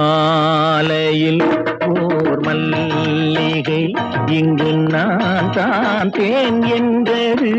மாலையில் ஓர் மல்லிகை இங்கு நான் தான் தேன் என்றது.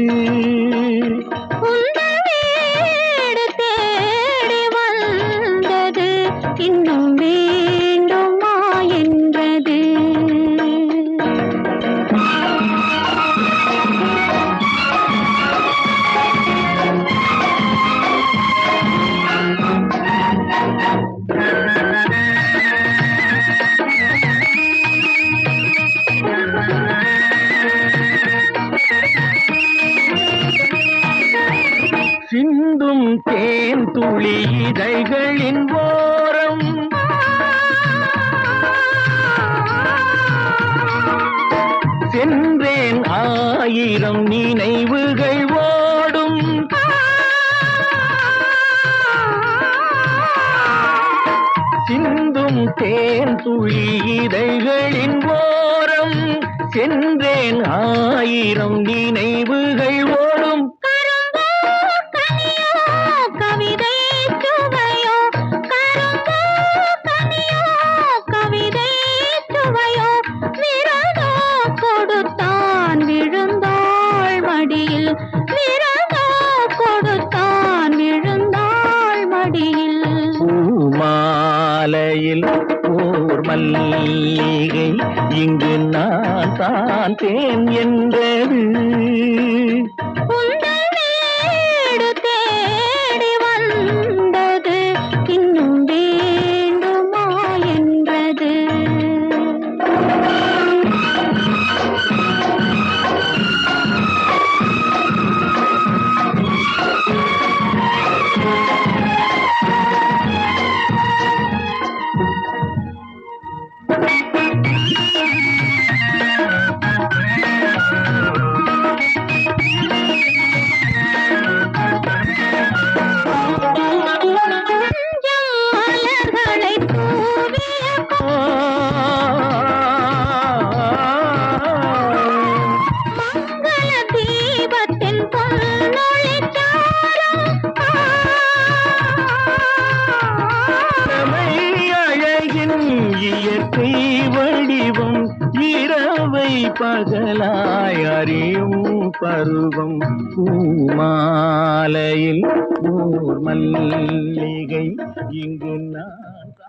தேன் துளி இதழ்களின் ஓரம். சென்றேன் ஆயிரம் நினைவுகள் ஓடும். சிந்தும் தேன் துளி இதழ்களின் ஓரம். சென்றேன் ஆயிரம் நினைவுகள் ஓடும். மல்லிகை இங்கு நான் தான் தேன் என்றது. தெய்வம் இரவை பகலாய் அறியும் பருவம். பூமாலையில் ஊர் மல்லிகை இங்கு நான்